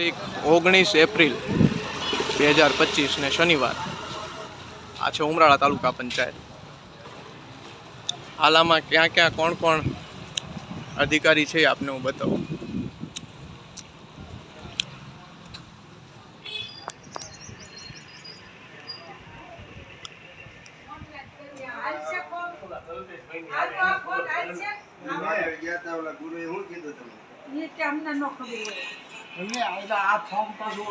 એક ઓગણીસ એપ્રિલ બે હજાર પચીસ ને શનિવાર. આ છે ઉમરાળા તાલુકા પંચાયત. હાલામાં ક્યાં ક્યાં કોણ કોણ અધિકારી છે આપને હું બતાવું. એ કે અમને ન ખબર હોય. એટલે આ આ ફોર્મ પાછું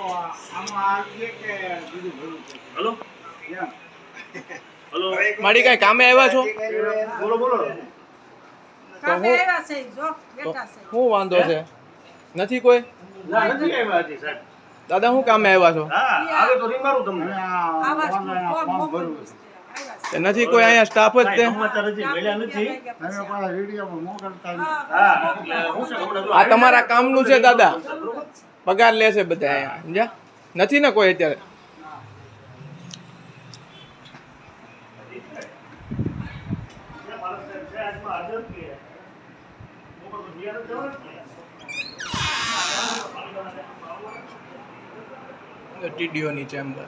આમાં આવીએ કે બીજું ભરવું છે? હલો? હલો? મારી કાંઈ કામે આવ્યા છો? બોલો બોલો. હું- શું વાંધો છે? નથી કોઈ? ના નથી આવ્યા હજી સાહેબ. દાદા હું કામે આવ્યા છો? હા આવે તો તમને. નથી કોઈ અહીંયા સ્ટાફ જ તે આ તમારા કામનું છે દાદા. પગાર લે છે બધા અહીંયા સમજ્યા? નથી ને કોઈ અત્યારે? ટીડીઓની માણસ સાહેબ છે આજમાં હાજર કે ઉપર તો બિયારણ જવાનું જ ને. ટીડીઓની ચેમ્બર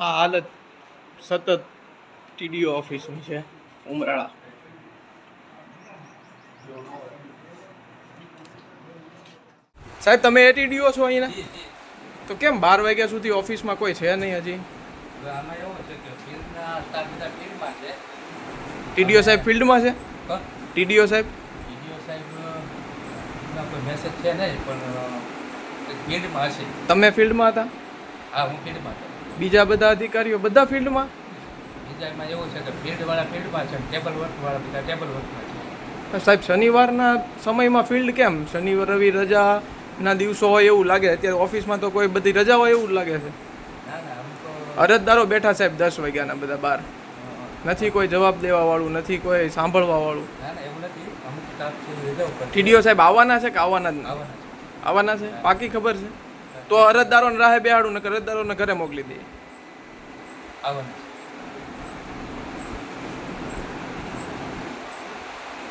આ હાલત સતત ટીડીઓ ઓફિસની છે ઉમરાળા. સાહેબ તમે એ ટીડીઓ છો અહીંના? તો કેમ બાર વાગ્યા સુધી ઓફિસમાં કોઈ છે નહીં હજી? ટીડીઓ સાહેબ ફિલ્ડમાં છે? ટીડીઓ સાહેબ? સાહેબ મેસેજ છે નહીં પણ ફિલ્ડમાં છે તમે ફિલ્ડમાં હતા? હા હું ફિલ્ડમાં છું બીજા બધા અધિકારીઓ બધા ફિલ્ડમાં? બીજા એવું છે કે ફિલ્ડવાળા ફિલ્ડમાં છે ટેબલ વર્કવાળા બધા ટેબલ વર્કમાં છે. સાહેબ શનિવારના સમયમાં ફિલ્ડ કેમ? શનિવાર રવિ રજાના દિવસો હોય એવું લાગે? અત્યારે ઓફિસમાં તો કોઈ બધી રજા હોય એવું લાગે છે. અરજદારો બેઠા સાહેબ દસ વાગ્યાના બધા બાર. નથી કોઈ જવાબ દેવા વાળું નથી કોઈ સાંભળવા વાળું ના ના એવું નથી. અમુક સ્ટાફ છે રજા ઉપર છે. ટીડીઓ સાહેબ આવવાના છે કે આવવાના જ આવવાના છે. આવવાના છે? પાકી ખબર છે? તો અરજદારોને રાહે બેહાડું ને અરજદારોને ઘરે મોકલી દઈએ.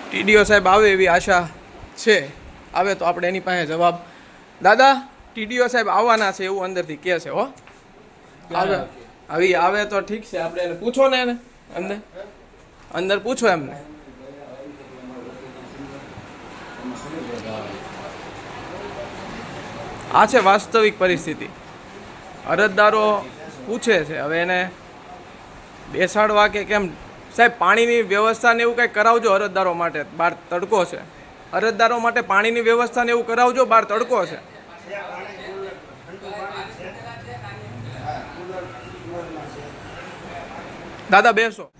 ટીડીઓ સાહેબ આવે એવી આશા છે. આવે તો આપણે એની પાસે જવાબ. દાદા ટીડીઓ સાહેબ આવવાના છે એવું અંદરથી કહે છે હો. આવે. આવી આવે તો ઠીક છે આપણે એને પૂછો ને એને. અંદર. અંદર પૂછો એમને. આ છે વાસ્તવિક પરિસ્થિતિ. અરજદારો પૂછે છે, હવે એને બેસાડવા કે કેમ? સાહેબ, પાણીની વ્યવસ્થા ને એવું કંઈ કરાવજો અરજદારો માટે, બહાર તડકો છે. અરજદારો માટે પાણીની વ્યવસ્થા ને એવું કરાવજો, બહાર તડકો છે. દાદા, બેસો.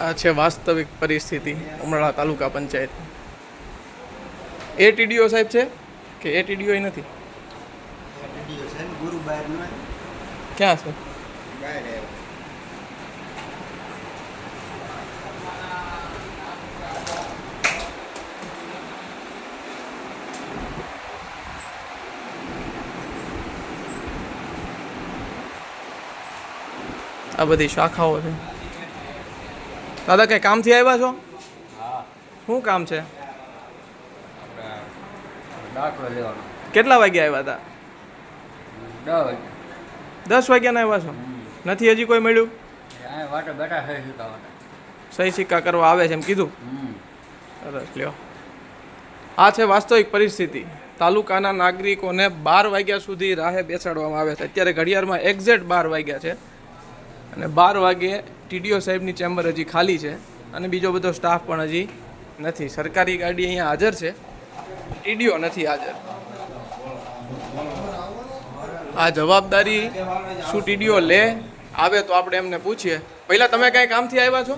આ છે વાસ્તવિક પરિસ્થિતિ ઉમરાળા તાલુકા પંચાયત. એ ટીડીઓ સાહેબ છે કે એ ટીડીઓ નથી? ક્યાં છે? આ બધી શાખાઓ છે. દાદા કઈ કામથી આવ્યા છો? હા. શું કામ છે? કેટલા વાગ્યા આવ્યા હતા? દસ. વાગ્યાના આવ્યા છો? નથી હજી કોઈ મળ્યું? સહી સિક્કા કરવા આવે છે એમ કીધું? સરસ લ્યો. આ છે વાસ્તવિક પરિસ્થિતિ. તાલુકાના નાગરિકોને બાર વાગ્યા સુધી રાહે બેસાડવામાં આવે છે. અત્યારે ઘડિયાળમાં એક્ઝેક્ટ બાર વાગ્યા છે. અને બાર વાગે ટીડીઓ સાહેબની ચેમ્બર હજી ખાલી છે અને બીજો બધો સ્ટાફ પણ હજી નથી. સરકારી ગાડી અહીંયા હાજર છે. ટીડીઓ નથી હાજર. આ જવાબદારી શું ટીડીઓ લે? આવે તો આપણે એમને પૂછીએ. પહેલાં તમે કાંઈ કામથી આવ્યા છો?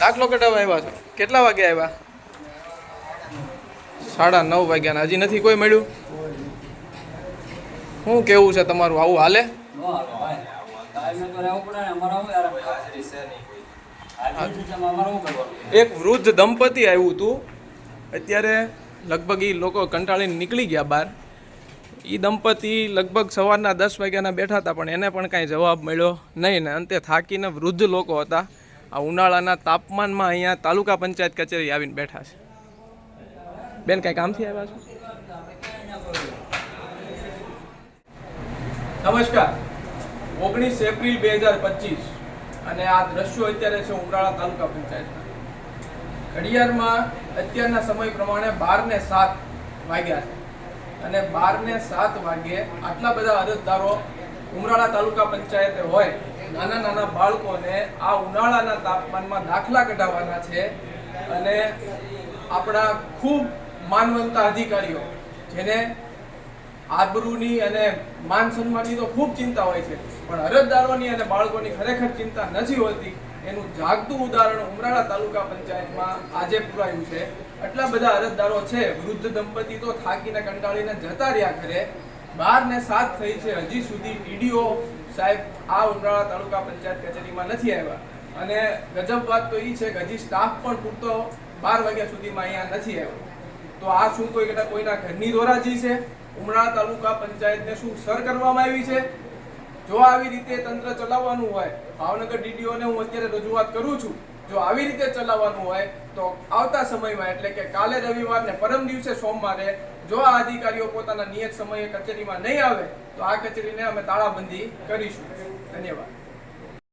દાખલો કઢાવવા આવ્યા છો? કેટલા વાગે આવ્યા? સાડા નવ વાગ્યાના. હજી નથી કોઈ મળ્યું? શું કેવું છે તમારું? આવું હાલે? એક વૃદ્ધ દંપતી આવ્યું હતું. અત્યારે લગભગ એ લોકો કંટાળીને નીકળી ગયા બહાર. એ દંપતી લગભગ સવારના દસ વાગ્યાના બેઠા હતા પણ એને પણ કાંઈ જવાબ મળ્યો નહીં ને. અંતે થાકીને વૃદ્ધ લોકો હતા. આ ઉનાળાના તાપમાનમાં અહીંયા તાલુકા પંચાયત કચેરી આવીને બેઠા છે. બેન કાંઈ કામથી આવ્યા છો? નમસ્કાર. ઓગણીસ એપ્રિલ બે હજાર પચીસ. અને આ દ્રશ્યો અત્યારે છે ઉમરાળા તાલુકા પંચાયતના. ઘડિયાળમાં અત્યારના સમય પ્રમાણે બાર ને સાત વાગ્યા છે. અને બાર ને સાત વાગે આટલા બધા અરજદારો ઉમરાળા તાલુકા પંચાયતે હોય, નાના નાના બાળકોને આ ઉનાળાના તાપમાનમાં દાખલા કઢાવવાના છે. અને આપણા ખૂબ માનવંતા અધિકારીઓ, જેને આબરૂની અને માન સન્માનની તો ખૂબ ચિંતા હોય છે. પણ અરજદારોની અને બાળકોની ખરેખર ચિંતા નથી હોતી. એનું જાગતું ઉદાહરણ ઉમરાળા તાલુકા પંચાયતમાં આજે પુરાયું છે. એટલા બધા અરજદારો છે, વૃદ્ધ દંપતી તો થાકીને કંટાળીને જતા રહ્યા ઘરે. બાર ને સાત થઈ છે, હજી સુધી ટીડીઓ સાહેબ આ ઉમરાળા તાલુકા પંચાયત કચેરીમાં નથી આવ્યા. અને ગજબ વાત તો એ છે કે હજી સ્ટાફ પણ પૂરતો બાર વાગ્યા સુધીમાં અહીંયા નથી આવ્યો. તો આ શું કોઈ કોઈના ઘરની દોરાજી છે? ઉમરાળા તાલુકા પંચાયતને શું સર કરવામાં આવી છે? જો આવી રીતે તંત્ર ચલાવવાનું હોય, ભાવનગર ડીડીઓને હું અત્યારે રજૂઆત કરું છું, જો આવી રીતે ચલાવવાનું હોય, તો આવતા સમયમાં, એટલે કે કાલે રવિવારને પરમ દિવસે સોમવારે, જો આ અધિકારીઓ પોતાના નિયત સમયે કચેરીમાં નહીં આવે, તો આ કચેરીને અમે તાળાબંધી કરીશું. ધન્યવાદ.